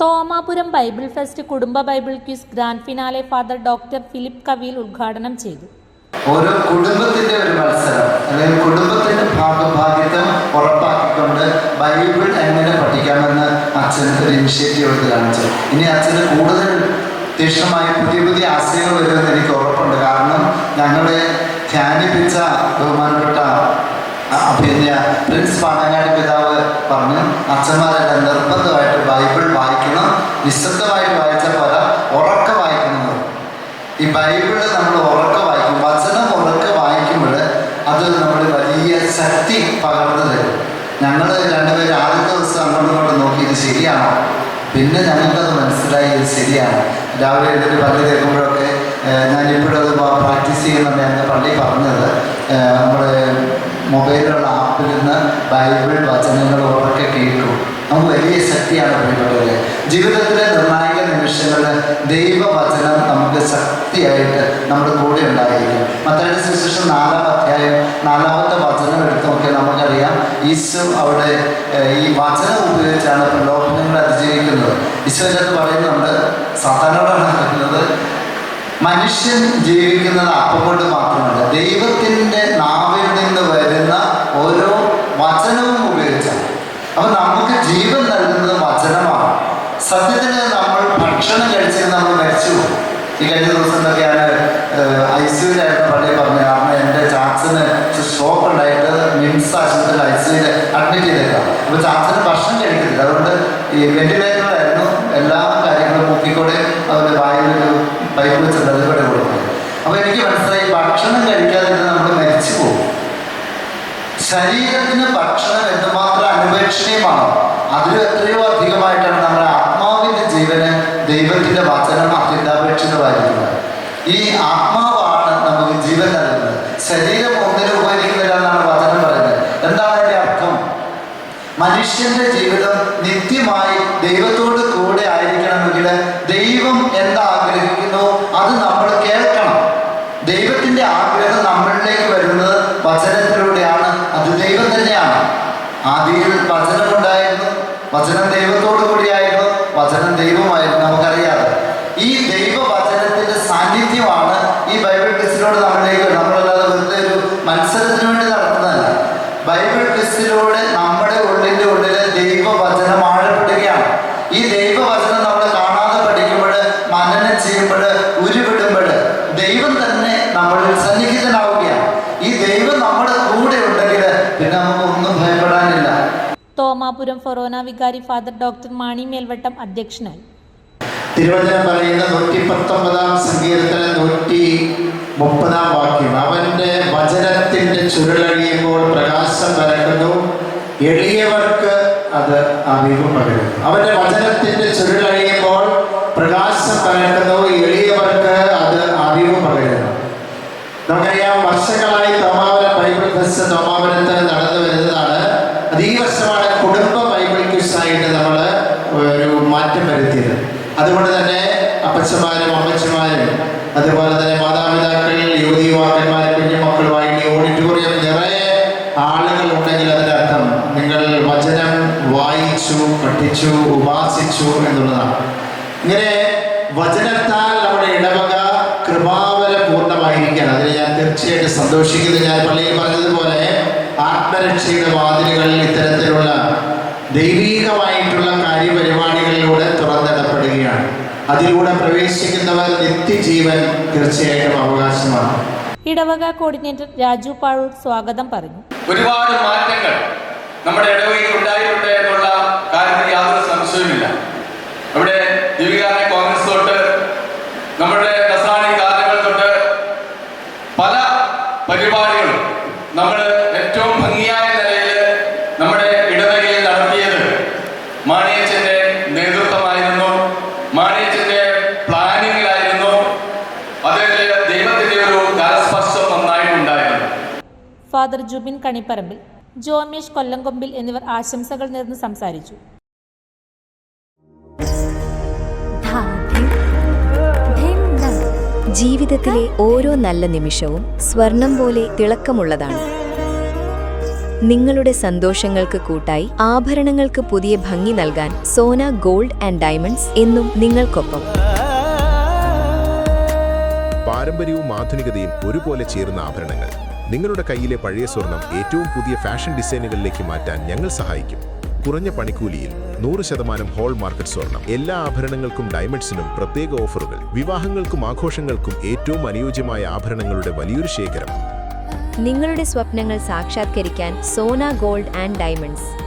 Thomapuram Bible fest കുടുംബ Bible quiz grand finale father doctor Philip കവിയിൽ ഉദ്ഘാടനം ചെയ്തു. ഓരോ കുടുംബത്തിന്റെ ഒരു മത്സരം അല്ലെങ്കിൽ കുടുംബത്തിന്റെ ഭാഗഭാഗ്യത്വം ഉറപ്പാക്കിക്കൊണ്ട് ബൈബിൾ എങ്ങനെ പഠിക്കാമെന്ന് അച്ഛൻ ഒരു ഇനിഷ്യേറ്റീവ് എടുത്ത് കാണിച്ചു. ഇനി അച്ഛന് കൂടുതൽ തീക്ഷ്ണമായ നിശബ്ദമായിട്ട് വായിച്ച പല ഉറക്ക വായിക്കുന്നത് ഈ ബൈബിൾ നമ്മൾ ഉറക്ക വായിക്കും. വചനം ഉറക്ക വായിക്കുമ്പോൾ അത് നമ്മൾ വലിയ ശക്തി പകർന്നു തരും. ഞങ്ങൾ രണ്ടുപേരും ആദ്യത്തെ ദിവസം അങ്ങോട്ടും ഇങ്ങോട്ടും നോക്കി ഇത് ശരിയാണോ? പിന്നെ ഞങ്ങൾക്കത് മനസ്സിലായി ഇത് ശരിയാണ്. രാവിലെ എഴുന്നേറ്റ് പള്ളി കേൾക്കുമ്പോഴൊക്കെ ഞാനിപ്പോഴും അത് പ്രാക്ടീസ് ചെയ്യുന്നുണ്ട് എന്റെ പള്ളി പറഞ്ഞത് നമ്മുടെ മൊബൈലിലുള്ള ആപ്പിൽ നിന്ന് ബൈബിൾ വചനങ്ങൾ ഉറക്കെ കേൾക്കും. നമുക്ക് വലിയ ശക്തിയാണ് പ്രിയപ്പെട്ടവരെ. ജീവിതത്തിലെ നിർണായക നിമിഷങ്ങളിൽ ദൈവവചനം നമുക്ക് ശക്തിയായിട്ട് നമ്മുടെ കൂടെ ഉണ്ടായിരിക്കും. മത്തായുടെ സുശേഷം നാലാം അധ്യായം നാലാമത്തെ വചനം എടുത്ത് നോക്കിയാൽ നമുക്കറിയാം ഈശോ അവിടെ ഈ വചനം ഉപയോഗിച്ചാണ് പ്രലോഭനങ്ങൾ അതിജീവിക്കുന്നത്. ഈശോ എന്ന് പറയുന്നുണ്ട് സാധാരണ പറയുന്നത് മനുഷ്യൻ ജീവിക്കുന്നത് അപ്പം കൊണ്ട് മാത്രമല്ല ദൈവത്തിന്റെ നാവിൽ നിന്ന് വരുന്ന ഓരോ വചനവും ഉപയോഗിച്ചാണ് അപ്പം നമുക്ക് ജീവൻ നൽകുന്നത് വചനമാണ് സത്യത്തിൽ നമ്മൾ ഭക്ഷണം കഴിച്ചിട്ട് നമ്മൾ മരിച്ചു. ഈ കഴിഞ്ഞ ദിവസം തന്നെയാണ് ഐ സിയുലായിരുന്നു പള്ളി പറഞ്ഞു കാരണം എന്റെ ചാച്ചന് ഷോക്ക് ഉണ്ടായിട്ട് മിംസ് ആശുപത്രിയിൽ ഐ സിയിൽ അഡ്മിറ്റ് ചെയ്തേക്കാം അപ്പോൾ ചാച്ചന് ഭക്ഷണം കഴിക്കുന്നില്ല. അതുകൊണ്ട് ഈ വെന്റിലേറ്ററിലായിരുന്നു ശരീരം ഒന്നിനും ഉപകരിക്കുന്നില്ല എന്നാണ് വചനം പറയുന്നത്. എന്താണ് അതിന്റെ അർത്ഥം? മനുഷ്യന്റെ ജീവിതം നിത്യമായി ദൈവത്തോട് കൂടെ ആയിരിക്കണമെങ്കിൽ ദൈവം എന്താ ആഗ്രഹിക്കുന്നു? അത് നമ്മൾ കേൾക്കണം. ദൈവത്തിന്റെ ആഗ്രഹം നമ്മളിലേക്ക് വരുന്നത് വചനത്തിലൂടെയാണ്. അത് ദൈവം തന്നെയാണ്. ആദിയിൽ വചനമുണ്ടായിരുന്നു. വചനം ദൈവത്തോടു കൂടിയായിരുന്നു വചനം ദൈവമായിരുന്നു നമുക്കറിയാതെ ഈ ദൈവവചനത്തിന്റെ സാന്നിധ്യമാണ് ഈ ബൈബിൾ ടെസ്റ്റിലൂടെ നമ്മളിലേക്ക് വരുന്നത്. നമ്മളല്ലാതെ വെറുതെ ഒരു വേണ്ടി നടത്തുന്നതല്ല ബൈബിൾ ടെസ്റ്റിലൂടെ നമ്മുടെ ഉള്ളിന്റെ ഉള്ളിൽ ദൈവവചനം ആഴപ്പെടുകയാണ്. ഈ ദൈവവചനം നമ്മൾ കാണാതെ പഠിക്കുമ്പോൾ മനനം ചെയ്യുമ്പോൾ ഉരുവിടുമ്പോൾ ദൈവം തന്നെ നമ്മളിൽ സന്നിഹിതനാവുകയാണ്. ഈ ദൈവം നമ്മുടെ കൂടെ ഉണ്ടെങ്കിൽ പിന്നെ നമുക്ക് ഒന്നും ഭയപ്പെടാനില്ല. തോമാപുരം ഫൊറോന വികാരി ഫാദർ ഡോക്ടർ മാണി മേൽവട്ടം അധ്യക്ഷനായി. തിരുവചനം പറയുന്ന നൂറ്റി പത്തൊമ്പതാം സങ്കീർത്തന നൂറ്റി മുപ്പതാം വാക്യം. അവന്റെ വചനത്തിന്റെ ചുരുളഴിയുമ്പോൾ പ്രകാശം പരക്കുന്നു. എളിയവർക്ക് അത് അറിവ് പകരും അവന്റെ വചനത്തിന്റെ ചുരുളഴിയുമ്പോൾ പ്രകാശം പരക്കുന്നു. എളിയവർക്ക് അത് അറിവ് പകരുന്നു. നമുക്കറിയാം വർഷങ്ങളായി തോമാവരം ബൈബിൾ ഫെസ്റ്റ് തോമാവരത്ത് നടന്നു വരുന്നതാണ്. അത് ഈ വർഷമാണ് കുടുംബ ബൈബിൾ ക്വിസായിട്ട് നമ്മൾ ഒരു മാറ്റം വരുത്തിയത്. അതുകൊണ്ട് തന്നെ അപ്പച്ചമാരും അമ്മച്ചമാരും അതുപോലെ തന്നെ മാതാപിതാക്കൾ യുവതി യുവാക്കന്മാർ ഈ ഓഡിറ്റോറിയം നിറയെ ആളുകൾ ഉണ്ടെങ്കിൽ അർത്ഥം നിങ്ങൾ വചനം വായിച്ചു പഠിച്ചു ഉപാസിച്ചു എന്നുള്ളതാണ്. ഇങ്ങനെ വചനത്താൽ നമ്മുടെ ഇടവക കൃപാവല പൂർണമായിരിക്കുകയാണ് അതിന് ഞാൻ തീർച്ചയായിട്ടും സന്തോഷിക്കുന്നു. ഞാൻ പള്ളിയിൽ പറഞ്ഞതുപോലെ ആത്മരക്ഷയുടെ വാതിലുകളിൽ ഇത്തരത്തിലുള്ള ദൈവീകമായിട്ടുള്ള കാര്യപരിപാടികളിലൂടെ തുറന്നിടപ്പെടുകയാണ്. അതിലൂടെ പ്രവേശിക്കുന്നവർ നിത്യജീവൻ തീർച്ചയായിട്ടും അവകാശമാണ്. ഇടവക കോർഡിനേറ്റർ രാജു പാഴൂർ സ്വാഗതം പറഞ്ഞു. ഒരുപാട് മാറ്റങ്ങൾ നമ്മുടെ ഇടവകയിൽ ഉണ്ടായിട്ടുണ്ട് എന്നുള്ള കാര്യത്തിൽ യാതൊരു സംശയവുമില്ല. ഫാദർ ജുബിൻ കണിപ്പറമ്പിൽ ജോമേഷ് കൊല്ലംകൊമ്പിൽ എന്നിവർ ആശംസകൾ നേർന്ന് സംസാരിച്ചു. ജീവിതത്തിലെ ഓരോ നല്ല നിമിഷവും സ്വർണം പോലെ തിളക്കമുള്ളതാണ്. നിങ്ങളുടെ സന്തോഷങ്ങൾക്ക് കൂട്ടായി ആഭരണങ്ങൾക്ക് പുതിയ ഭംഗി നൽകാൻ സോന ഗോൾഡ് ആൻഡ് ഡയമണ്ട്സ് എന്നും നിങ്ങൾക്കൊപ്പം. പാരമ്പര്യവും ആധുനികതയും ഒരുപോലെ ചേർന്ന ആഭരണങ്ങൾ. നിങ്ങളുടെ കയ്യിലെ പഴയ സ്വർണം ഏറ്റവും പുതിയ ഫാഷൻ ഡിസൈനുകളിലേക്ക് മാറ്റാൻ ഞങ്ങൾ സഹായിക്കും. കുറഞ്ഞ പണിക്കൂലിയിൽ നൂറ് ശതമാനം ഹോൾ മാർക്കറ്റ് സ്വർണം. എല്ലാ ആഭരണങ്ങൾക്കും ഡയമണ്ട്സിനും പ്രത്യേക ഓഫറുകൾ. വിവാഹങ്ങൾക്കും ആഘോഷങ്ങൾക്കും ഏറ്റവും അനുയോജ്യമായ ആഭരണങ്ങളുടെ വലിയൊരു ശേഖരം. നിങ്ങളുടെ സ്വപ്നങ്ങൾ സാക്ഷാത്കരിക്കാൻ സോന ഗോൾഡ് ആൻഡ് ഡയമണ്ട്സ്.